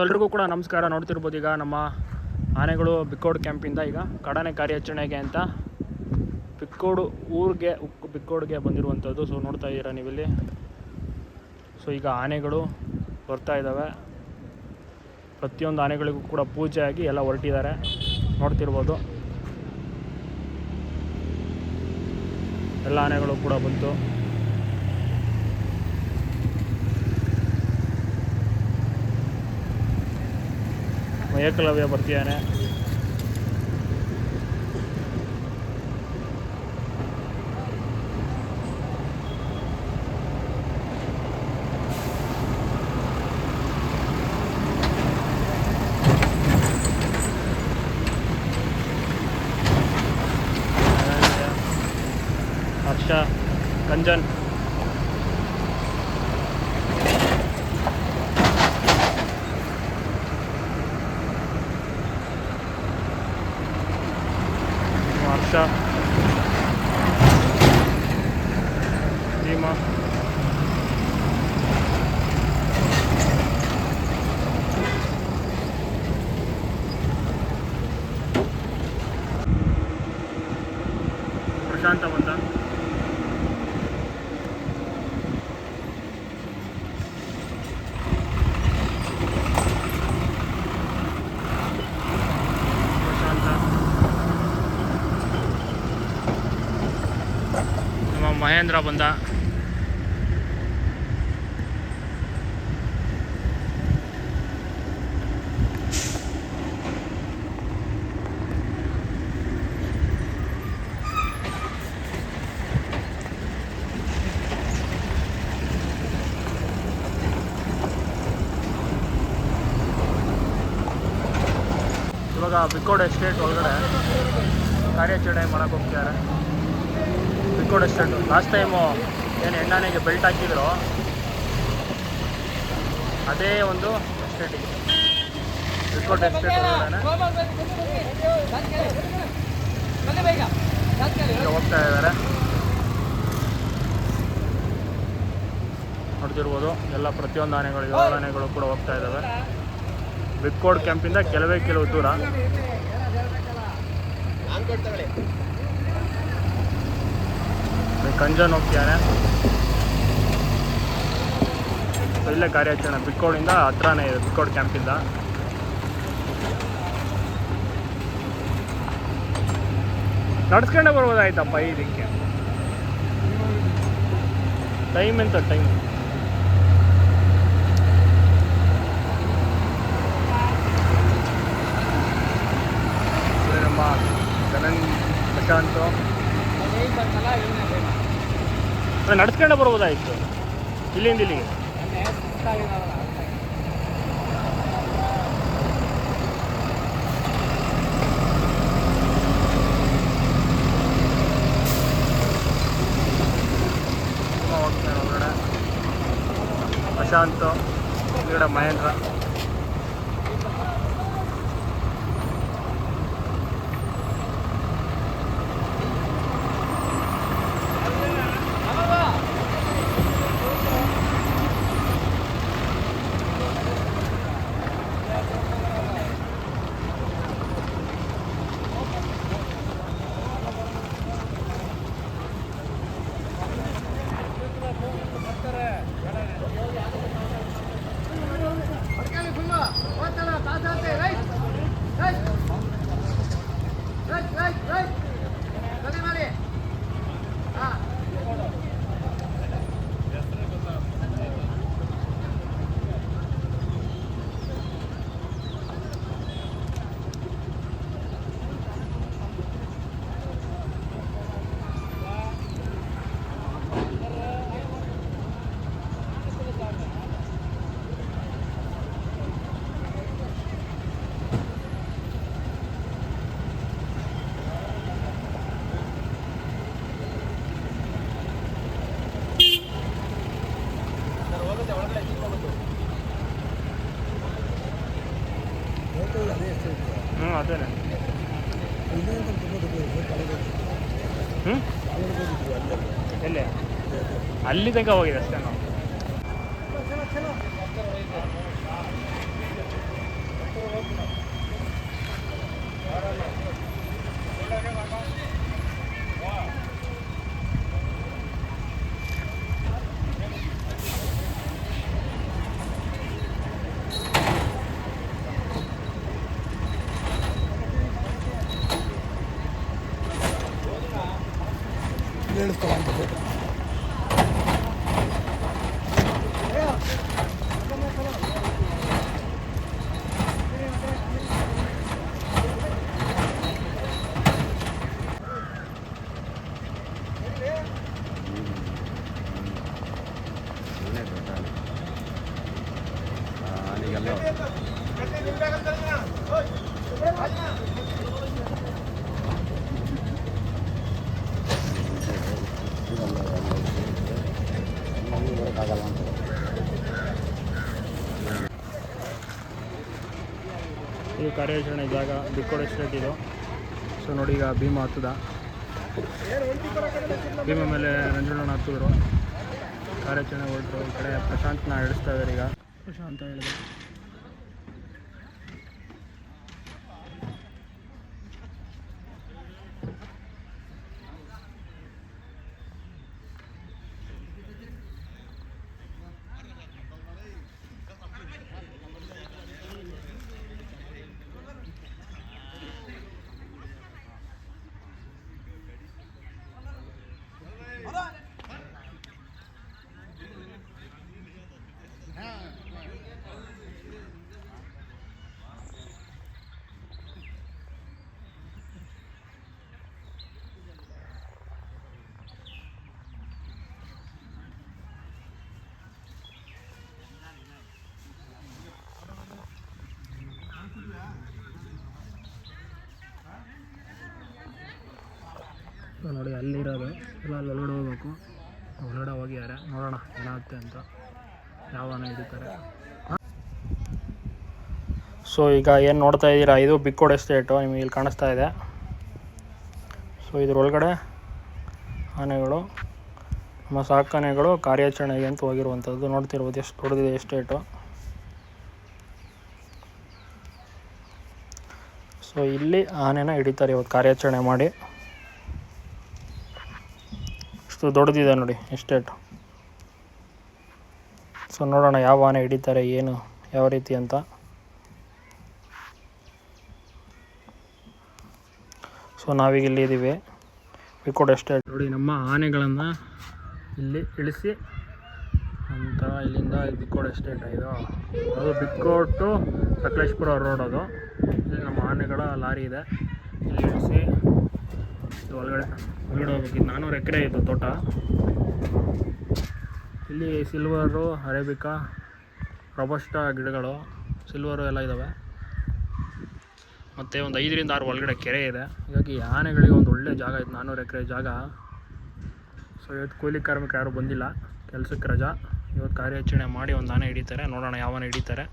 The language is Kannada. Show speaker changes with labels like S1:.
S1: ಎಲ್ರಿಗೂ ಕೂಡ ನಮಸ್ಕಾರ. ನೋಡ್ತಿರ್ಬೋದು ಈಗ ನಮ್ಮ ಆನೆಗಳು ಬಿಕ್ಕೋಡ್ ಕ್ಯಾಂಪಿಂದ ಈಗ ಕಡನೆ ಕಾರ್ಯಾಚರಣೆಗೆ ಅಂತ ಬಿಕ್ಕೋಡು ಊರಿಗೆ ಬಿಕ್ಕೋಡ್ಗೆ ಬಂದಿರುವಂಥದ್ದು. ಸೊ ನೋಡ್ತಾ ಇದ್ದೀರಾ ನೀವಿಲ್ಲಿ? ಸೊ ಈಗ ಆನೆಗಳು ಬರ್ತಾ ಇದ್ದಾವೆ. ಪ್ರತಿಯೊಂದು ಆನೆಗಳಿಗೂ ಕೂಡ ಪೂಜೆ ಆಗಿ ಎಲ್ಲ ಹೊರಟಿದ್ದಾರೆ. ನೋಡ್ತಿರ್ಬೋದು. ಎಲ್ಲ ಆನೆಗಳು ಕೂಡ ಬಂತು. ಏಕಲವ್ಯ ಬರ್ತಿದ್ದಾನೆ ಹರ್ಷ ಕಂಜನ್ ಹರ್ಷ ಭೀಮಾ ಪ್ರಶಾಂತ ಬಂದ ಪ್ರಶಾಂತ ನಮ್ಮ ಮಹೇಂದ್ರ ಬಂದ. ಇವಾಗ ಬಿಕ್ಕೋಡ್ ಎಸ್ಟೇಟ್ ಒಳಗಡೆ ಕಾರ್ಯಾಚರಣೆ ಮಾಡಕ್ಕೆ ಹೋಗ್ತಿದ್ದಾರೆ. ಬಿಕ್ಕೋಡ್ ಅಷ್ಟು ಲಾಸ್ಟ್ ಟೈಮು ಏನು ಹೆಣ್ಣಾನೆಗೆ ಬೆಲ್ಟ್ ಹಾಕಿದ್ರು, ಅದೇ ಒಂದು ಎಸ್ಟೇಟಿಗೆ ಬಿಕ್ಕೋಡ್ ಎಸ್ಟೇಟ್ ಹೋಗ್ತಾ ಇದ್ದಾರೆ. ನೋಡ್ತಿರ್ಬೋದು, ಎಲ್ಲ ಪ್ರತಿಯೊಂದು ಆನೆಗಳು ಏಳು ಆನೆಗಳು ಕೂಡ ಹೋಗ್ತಾ ಇದ್ದಾವೆ. ಬಿಕ್ಕೋಡ್ ಕ್ಯಾಂಪಿಂದ ಕೆಲವೇ ಕೆಲವು ದೂರ. ಕಂಜನ್ ಹೋಗ್ತಿದ್ದಾನೆ ಇಲ್ಲೇ ಕಾರ್ಯಾಚರಣೆ. ಬಿಕ್ಕೋಡಿಂದ ಹತ್ರನೇ ಇದೆ ಬಿಕ್ಕೋಡ್ ಕ್ಯಾಂಪಿಂದ. ನಡ್ಸ್ಕೊಂಡೇ ಬರ್ಬೋದಾಯ್ತಪ್ಪ ಇದಕ್ಕೆ ಟೈಮ್ ಎಂತ ಟೈಮ್? ನಮ್ಮ ಪ್ರಶಾಂತು. ನಡ್ಸ್ಕೊಂಡೇ ಬರ್ಬೋದಾಯಿತು. ಇಲ್ಲಿಂದ ಇಲ್ಲಿಗೆ. ಪ್ರಶಾಂತ್ ಮಹೇಂದ್ರ. ಹ್ಞೂ ಅದೇ ಹ್ಞೂ ಎಲ್ಲಿ? ಅಲ್ಲಿ ತನಕ ಹೋಗಿದೆ ಅಷ್ಟೇ ನಾವು.
S2: ಚಲೋ ಇಳಿಸ್ತಾವ ಅಂತ
S1: ಕಾರ್ಯಾಚರಣೆ ಜಾಗ ಬಿಕ್ಕೋಡ ಎಸ್ಟೇಟ್ ಇದು. ಸೊ ನೋಡಿ ಈಗ ಭೀಮ ಹತ್ತದ. ಭೀಮ ಮೇಲೆ ನಂಜುಂಡನ ಹತ್ತಿದ್ರು. ಕಾರ್ಯಾಚರಣೆ ಹೊರಟರು ಈ ಕಡೆ ಪ್ರಶಾಂತ್ನ ಹಿಡಿಸ್ತಾ ಇದ್ದಾರೆ ಈಗ. ಪ್ರಶಾಂತ ಹೇಳಿದೆ ನೋಡಿ ಅಲ್ಲಿರೋದು ಇಲ್ಲ ಅಲ್ಲಿ ಒಳಗಡೆ ಹೋಗ್ಬೇಕು. ಒಳಗಡೆ ಹೋಗಿದ್ದಾರೆ ನೋಡೋಣ ಏನಾಗುತ್ತೆ ಅಂತ. ಯಾವನ ಹಿಡಿತಾರೆ. ಸೊ ಈಗ ಏನು ನೋಡ್ತಾ ಇದ್ದೀರಾ? ಇದು ಬಿಕ್ಕೋಡ್ ಎಸ್ಟೇಟು, ನಿಮಗೆ ಇಲ್ಲಿ ಕಾಣಿಸ್ತಾ ಇದೆ. ಸೊ ಇದ್ರೊಳಗಡೆ ಆನೆಗಳು, ನಮ್ಮ ಸಾಕಾನೆಗಳು ಕಾರ್ಯಾಚರಣೆಗೆ ಅಂತ ಹೋಗಿರುವಂಥದ್ದು. ನೋಡ್ತಿರ್ಬೋದು, ಎಷ್ಟು ದೊಡ್ಡದಿದೆ ಎಸ್ಟೇಟು. ಸೊ ಇಲ್ಲಿ ಆನೆನ ಹಿಡಿತಾರೆ, ಇವತ್ತು ಕಾರ್ಯಾಚರಣೆ ಮಾಡಿ. ಅಷ್ಟು ದೊಡ್ಡದಿದೆ ನೋಡಿ ಎಸ್ಟೇಟ್. ಸೊ ನೋಡೋಣ ಯಾವ ಆನೆ ಹಿಡಿತಾರೆ, ಏನು, ಯಾವ ರೀತಿ ಅಂತ. ಸೊ ನಾವೀಗ ಇಲ್ಲಿ ಇದ್ದೀವಿ ಬಿಕೋಡ್ ಎಸ್ಟೇಟ್ ನೋಡಿ ನಮ್ಮ ಆನೆಗಳನ್ನು ಇಲ್ಲಿ ಇಳಿಸಿ ಅಂತ ಇಲ್ಲಿಂದ ಬಿಕ್ಕೋಡ್ ಎಸ್ಟೇಟ್ ಇದು. ಅದು ಬಿಕ್ಕೋಡ್ ಟು ಸಕಲೇಶ್ಪುರ ರೋಡ್ ಅದು. ಇಲ್ಲಿ ನಮ್ಮ ಆನೆಗಳ ಲಾರಿ ಇದೆ. ಇಲ್ಲಿ ಇಳಿಸಿ ಒಳಗಡೆ. ಒಳಗಡೆ ಹೋಗ್ಬೇಕು. ಇದು ನಾನ್ನೂರು ಎಕರೆ ಇದು ತೋಟ. ಇಲ್ಲಿ ಸಿಲ್ವರು, ಅರೇಬಿಕಾ, ರೊಬಸ್ಟ ಗಿಡಗಳು, ಸಿಲ್ವರು ಎಲ್ಲ ಇದ್ದಾವೆ ಮತ್ತು ಒಂದು ಐದರಿಂದ ಆರು ಒಳಗಡೆ ಕೆರೆ ಇದೆ. ಹೀಗಾಗಿ ಆನೆಗಳಿಗೆ ಒಂದು ಒಳ್ಳೆ ಜಾಗ ಇತ್ತು ನಾನ್ನೂರು ಎಕರೆ ಜಾಗ. ಸೊ ಇವತ್ತು ಕೂಲಿ ಕಾರ್ಮಿಕರು ಯಾರೂ ಬಂದಿಲ್ಲ. ಕೆಲಸಕ್ಕೆ ರಜಾ. ಇವತ್ತು ಕಾರ್ಯಾಚರಣೆ ಮಾಡಿ ಒಂದು ಆನೆ ಹಿಡಿತಾರೆ. ನೋಡೋಣ ಯಾವ ಹಿಡಿತಾರೆ.